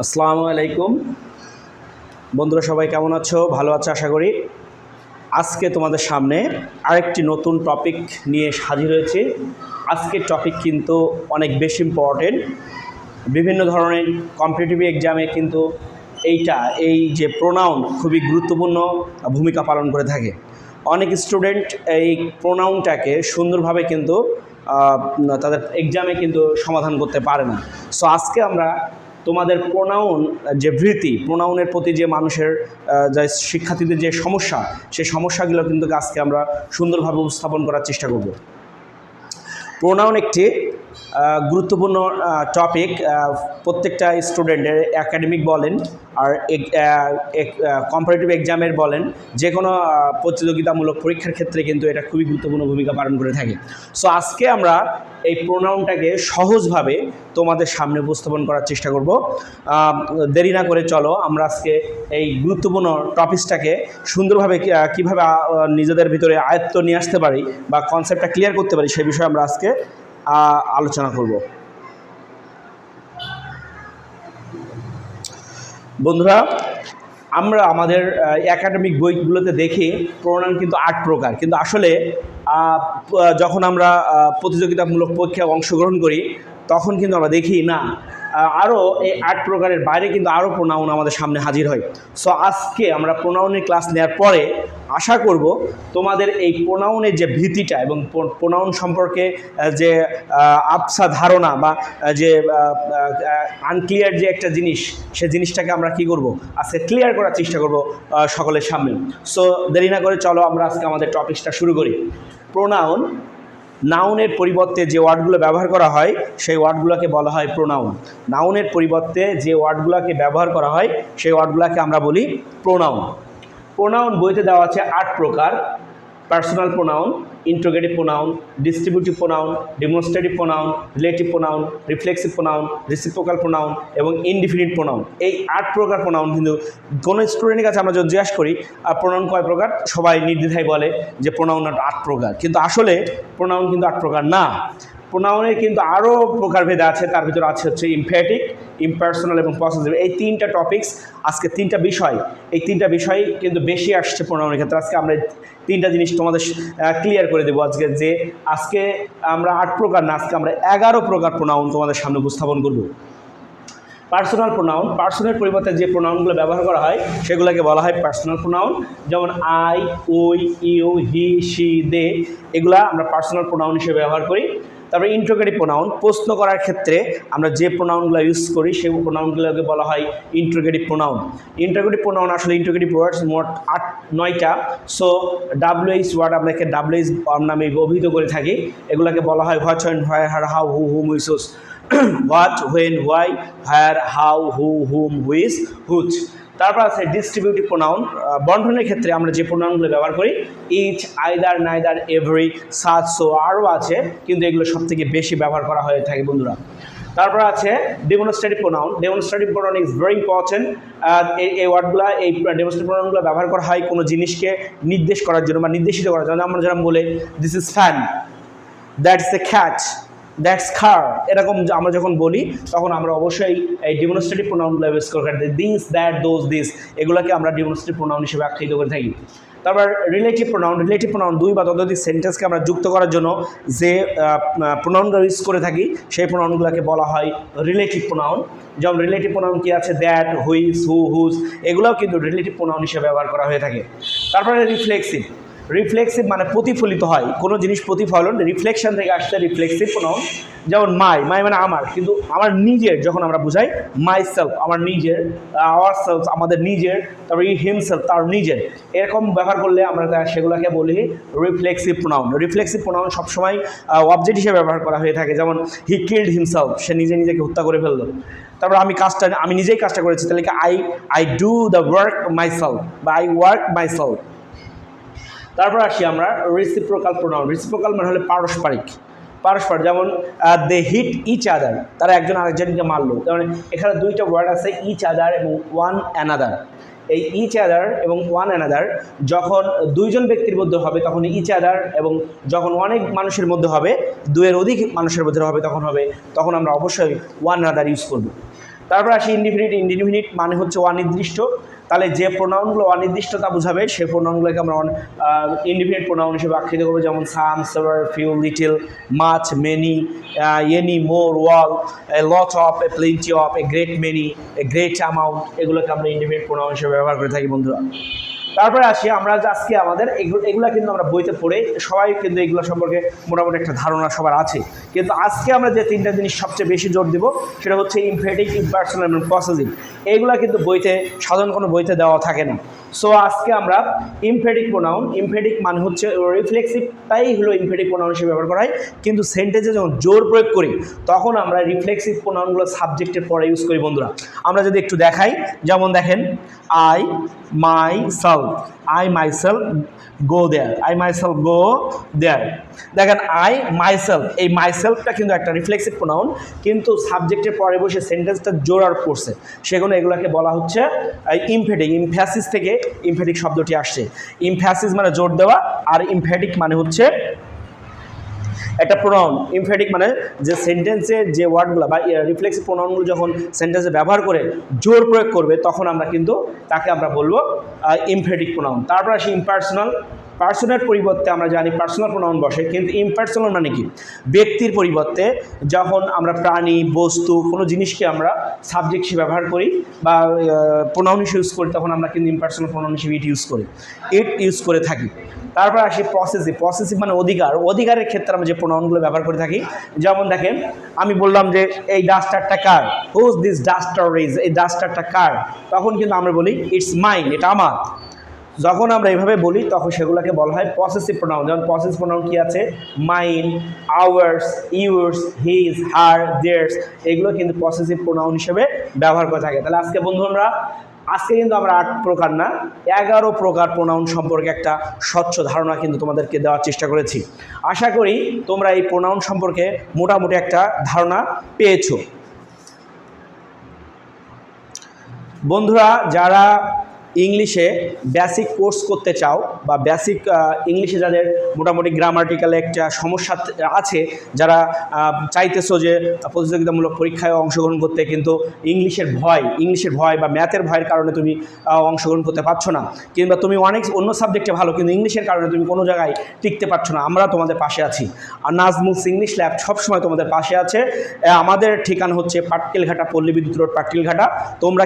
আসসালামু আলাইকুম। বন্ধুরা, সবাই কেমন আছো? ভালো আছো, আশা করি। আজকে তোমাদের সামনে আরেকটি নতুন টপিক নিয়ে হাজির হয়েছি। আজকের টপিক কিন্তু অনেক বেশি ইম্পর্টেন্ট বিভিন্ন ধরনের কম্পিটিটিভ এক্সামে কিন্তু এইটা, এই যে প্রোনাউন খুবই গুরুত্বপূর্ণ ভূমিকা পালন করে থাকে। অনেক স্টুডেন্ট এই প্রোনাউনটাকে সুন্দরভাবে কিন্তু তাদের এক্সামে কিন্তু সমাধান করতে পারে না। সো আজকে আমরা তোমাদের প্রোনাউন যে ভৃতি প্রোনাউনের প্রতি যে মানুষের যে শিক্ষার্থীদের যে সমস্যা, সেই সমস্যাগুলো কিন্তু আজকে আমরা সুন্দরভাবে উপস্থাপন করার চেষ্টা করব। প্রোনাউন একটি গুরুত্বপূর্ণ টপিক প্রত্যেকটা স্টুডেন্টের একাডেমিক বলেন আর কম্পারেটিভ এক্সামের বলেন যে কোনো প্রতিযোগিতামূলক পরীক্ষার ক্ষেত্রে কিন্তু এটা খুবই গুরুত্বপূর্ণ ভূমিকা পালন করে থাকে। সো আজকে আমরা এই প্রোনাউনটাকে সহজভাবে তোমাদের সামনে উপস্থাপন করার চেষ্টা করব। দেরি না করে চলো, আমরা আজকে এই গুরুত্বপূর্ণ টপিকসটাকে সুন্দরভাবে কীভাবে নিজেদের ভিতরে আয়ত্ত নিয়ে আসতে পারি বা কনসেপ্টটা ক্লিয়ার করতে পারি সেই বিষয়ে আমরা আজকে আলোচনা করব। বন্ধুরা, আমরা আমাদের একাডেমিক বইগুলোতে দেখি, প্রণয়ন কিন্তু আট প্রকার। কিন্তু আসলে যখন আমরা প্রতিযোগিতামূলক পরীক্ষায় অংশগ্রহণ করি, তখন কিন্তু আমরা দেখি, না আরও এই আট প্রকারের বাইরে কিন্তু আরও প্রোনাউন আমাদের সামনে হাজির হয়। সো আজকে আমরা প্রোনাউনের ক্লাস নেওয়ার পরে আশা করব তোমাদের এই প্রোনাউনের যে ভীতিটা এবং প্রোনাউন সম্পর্কে যে আবসা ধারণা বা যে আনক্লিয়ার যে একটা জিনিস, সে জিনিসটাকে আমরা কি করব? আজকে ক্লিয়ার করার চেষ্টা করব সকলের সামনে। সো দেরি না করে চলো আমরা আজকে আমাদের টপিকসটা শুরু করি। প্রোনাউন নাউনের পরিবর্তে যে ওয়ার্ডগুলো ব্যবহার করা হয়, সেই ওয়ার্ডগুলোকে বলা হয় প্রোনাউন নাউনের পরিবর্তে যে ওয়ার্ডগুলোকে ব্যবহার করা হয়, সেই ওয়ার্ডগুলোকে আমরা বলি প্রোনাউন প্রোনাউন বইতে দেওয়া আছে আট প্রকার। Personal pronoun interrogative pronoun distributive pronoun demonstrative pronoun relative pronoun reflexive pronoun reciprocal pronoun এবং ইনডিফিনিট প্রোনাউন এই আট প্রকার প্রোনাউন কিন্তু কোনো স্টুডেন্টের কাছে আমরা যদি জিজ্ঞাসা করি প্রোনাউন কয় প্রকার? সবাই নির্দ্বিধায় বলে যে প্রোনাউন আট প্রকার। কিন্তু আসলে প্রোনাউন কিন্তু আট প্রকার না। প্রোনাউনের কিন্তু আরও প্রকারভেদ আছে, তার ভিতরে আছে হচ্ছে ইমফ্যাটিক ইমপার্সোনাল এবং পসেসিভ এই তিনটা টপিক্স আজকে তিনটা বিষয়, এই তিনটা বিষয় কিন্তু বেশি আসছে প্রোনাউনের ক্ষেত্রে। আজকে আমরা তিনটা জিনিস তোমাদের ক্লিয়ার করে দেবো আজকে যে আজকে আমরা আট প্রকার না, আজকে আমরা এগারো প্রকার প্রোনাউন তোমাদের সামনে উপস্থাপন করব। পার্সোনাল প্রোনাউন পার্সোনাল পরিবর্তে যে প্রোনাউনগুলো ব্যবহার করা হয় সেগুলোকে বলা হয় পার্সোনাল প্রোনাউন যেমন I we you he she they এগুলা আমরা পার্সোনাল প্রোনাউন হিসেবে ব্যবহার করি তারপরে ইন্ট্রোগেটিভ প্রোনাউন প্রশ্ন করার ক্ষেত্রে আমরা যে প্রোনাউনগুলো ইউজ করি সেই প্রোনাউনগুলোকে বলা হয় ইন্ট্রোগেটিভ প্রোনাউন ইন্ট্রোগেটিভ প্রোনাউন আসলে ইন্ট্রোগেটিভ ওয়ার্ডস মোট আট নয়টা সো ডাব্লিউএইচ ওয়ার্ড আপনাকে ডাব্লিউএইচ নামে অভিহিত করে থাকি এগুলোকে বলা হয় what where her how who whom whose what when why where how who whom whose which তারপর আছে ডিস্ট্রিবিউটিভ প্রোনাউন বন্টনের ক্ষেত্রে আমরা যে প্রোনাউনগুলো ব্যবহার করি ইচ আইদার নাইদার এভরি সাত সো আরও আছে, কিন্তু এগুলো সব থেকে বেশি ব্যবহার করা হয়ে থাকে বন্ধুরা। তারপর আছে demonstrative pronoun demonstrative pronoun is very important এই ওয়ার্ডগুলো, এই ডেমনস্ট্রেটিভ প্রোনাউনগুলো ব্যবহার করা হয় কোনো জিনিসকে নির্দেশ করার জন্য বা নির্দেশিত করার জন্য। আমরা যেরকম বলে this is fan that's a cat that's car এরকম আমরা যখন বলি, তখন আমরা অবশ্যই এই ডিমনস্ট্রেটিভ প্রোনাউনগুলো ইউজ করে থাকি। দিস দ্যাট দোজ দিস এগুলোকে আমরা ডিমনস্ট্রেটিভ প্রোনাউন হিসেবে আখ্যায়িত করে থাকি। তারপর রিলেটিভ প্রোনাউন রিলেটিভ প্রোনাউন দুই বা ততোধিক সেন্টেন্সকে আমরা যুক্ত করার জন্য যে প্রোনাউনগুলো ইউজ করে থাকি, সেই প্রোনাউনগুলোকে বলা হয় রিলেটিভ প্রোনাউন যেমন রিলেটিভ প্রোনাউন কি আছে? দ্যাট হুইস হু হুজ এগুলোও কিন্তু রিলেটিভ প্রোনাউন হিসেবে ব্যবহার করা হয়ে থাকে। তারপরে রিফ্লেক্সিভ রিফ্লেক্সিভ মানে প্রতিফলিত হয়। কোনো জিনিস প্রতিফলন রিফ্লেকশন থেকে আসছে রিফ্লেক্সিভ প্রোনাউন যেমন মাই মাই মানে আমার। কিন্তু আমার নিজের যখন আমরা বুঝাই মাই সেলফ আমার নিজের আওয়ার সেলফ আমাদের নিজের, তারপরে হিমসেলফ তার নিজের। এরকম ব্যবহার করলে আমরা সেগুলোকে বলি রিফ্লেক্সিভ প্রোনাউন রিফ্লেক্সিভ প্রোনাউন সবসময় অবজেক্ট হিসেবে ব্যবহার করা হয়ে থাকে। যেমন হি কিল্ড হিমসেলফ সে নিজে নিজেকে হত্যা করে ফেলল। তারপর আমি কাজটা, আমি নিজেই কাজটা করেছি। তাহলে কি I I do the work myself বা আই ওয়ার্ক মাই সেলফ তারপর আসি আমরা রেসিপ্রোকাল প্রোনাউন রেসিপ্রোকাল মানে হলো পারস্পরিক। পারস্পর যেমন দে হিট ইচ আদার তারা একজন আরেকজনকে মারলো। যেমন এখানে দুইটা ওয়ার্ড আছে ইচ আদার এবং ওয়ান অ্যানাদার এই ইচ আদার এবং ওয়ান অ্যানাদার যখন দুইজন ব্যক্তির মধ্যে হবে, তখন ইচ আদার এবং যখন অনেক মানুষের মধ্যে হবে দুয়ের অধিক মানুষের মধ্যে হবে, তখন হবে। তখন আমরা অবশ্যই ওয়ান অ্যানাদার ইউজ করব। তারপর আসি ইনডিফিনিট ইনডিফিনিট মানে হচ্ছে অনির্দিষ্ট। তাহলে যে প্রোনাউনগুলো অনির্দিষ্টতা বোঝাবে সেই প্রোনাউনগুলোকে আমরা ইনডিফিনিট প্রোনাউন হিসেবে আখ্যায়িত করব, যেমন some, several few little, much, many any, more, whole, a lot of, a, plenty of, a, great many, a, great amount, এগুলোকে আমরা ইনডিফিনিট প্রোনাউন হিসেবে ব্যবহার করে থাকি বন্ধুরা। তারপরে আসি আমরা আজকে আমাদের, এগুলো কিন্তু আমরা বইতে পড়ে, সবাই কিন্তু এগুলো সম্পর্কে মোটামুটি একটা ধারণা সবার আছে। কিন্তু আজকে আমরা যে তিনটা জিনিস সবচেয়ে বেশি জোর দেবো, সেটা হচ্ছে ইমফেটিক ইম্পার্সোনাল এবং প্রসেসিং এইগুলো কিন্তু বইতে, সাধারণ কোনো বইতে দেওয়া থাকে না। সো আজকে আমরা ইমফেডিক প্রোনাউন ইমফেডিক মানে হচ্ছে রিফ্লেক্সিভটাই হলো ইমফেডিক প্রোনাউন হিসেবে ব্যবহার করা হয়। কিন্তু সেন্টেন্সে যখন জোর প্রয়োগ করি, তখন আমরা রিফ্লেক্সিভ প্রোনাউনগুলো সাবজেক্টের পরে ইউজ করি বন্ধুরা। আমরা যদি একটু দেখাই, যেমন দেখেন I myself I myself go there I myself go there দেখেন আই মাই সেলফ এই মাই সেলফটা কিন্তু একটা রিফ্লেক্সিভ প্রোনাউন কিন্তু সাবজেক্টের পরে বসে সেন্টেন্সটা জোরার করছে সেগুলো এগুলোকে বলা হচ্ছে ইমফেটিক ইমফ্যাসিস থেকে ইমফেটিক শব্দটি আসছে। ইমফ্যাসিস মানে জোর দেওয়া, আর ইমফেটিক মানে হচ্ছে একটা প্রোনাউন ইমফেটিক মানে যে সেন্টেন্সের যে ওয়ার্ডগুলো বা রিফ্লেক্সিভ প্রোনাউনগুলো যখন সেন্টেন্সে ব্যবহার করে জোর প্রয়োগ করবে, তখন আমরা কিন্তু তাকে আমরা বলব ইমফেটিক প্রোনাউন তারপর আসি ইম্পার্সোনাল পার্সোনাল পরিবর্তে আমরা জানি পার্সোনাল প্রোনাউন বসে, কিন্তু ইমপার্সোনাল মানে কি? ব্যক্তির পরিবর্তে যখন আমরা প্রাণী, বস্তু কোনো জিনিসকে আমরা সাবজেক্ট হিসেবে ব্যবহার করি বা প্রোনাউন হিসেবে ইউজ করি, তখন আমরা কিন্তু ইম্পার্সোনাল প্রোনাউন হিসেবে ইট ইউজ করি। ইট ইউজ করে থাকি। তারপর আসি প্রসেসিভ প্রসেসিভ মানে অধিকার। অধিকারের ক্ষেত্রে আমরা যে প্রোনাউনগুলো ব্যবহার করে থাকি, যেমন দেখেন, আমি বললাম যে, এই ডাস্টারটা কার? হুজ দিস ডাস্টার ইজ এই ডাস্টারটা কার? তখন কিন্তু আমরা বলি ইটস মাইন এটা আমার। যখন আমরা এভাবে বলি, তখন সেগুলোকে বলা হয় পসেসিভ প্রোনাউন যেমন পসেসিভ প্রোনাউন কি আছে? Mine ours yours his her theirs এগুলো কিন্তু পসেসিভ প্রোনাউন হিসেবে ব্যবহার করে থাকে। তাহলে আজকে বন্ধু আমরা, আজকে কিন্তু আমরা আট প্রকার না, এগারো প্রকার প্রোনাউন সম্পর্কে একটা স্বচ্ছ ধারণা কিন্তু তোমাদেরকে দেওয়ার চেষ্টা করেছি। আশা করি তোমরা এই প্রোনাউন সম্পর্কে মোটামুটি একটা ধারণা পেয়েছ। বন্ধুরা, যারা ইংলিশে বেসিক কোর্স করতে চাও বা বেসিক ইংলিশে যাদের মোটামুটি গ্রামাটিক্যাল একটা সমস্যা আছে, যারা চাইতেছো যে প্রতিযোগিতামূলক পরীক্ষায় অংশগ্রহণ করতে কিন্তু ইংলিশের ভয় ইংলিশের ভয় বা ম্যাথের ভয়ের কারণে তুমি অংশগ্রহণ করতে পারছ না। কিংবা তুমি অনেক অন্য সাবজেক্টে ভালো, কিন্তু ইংলিশের কারণে তুমি কোনো জায়গায় টিকতে পারছ না। আমরা তোমাদের পাশে আছি। আর নাজমুস ইংলিশ ল্যাব সবসময় তোমাদের পাশে আছে। আমাদের ঠিকানা হচ্ছে পাটকেলঘাটা, পল্লী বিদ্যুৎ রোড, পাটকেলঘাটা। তোমরা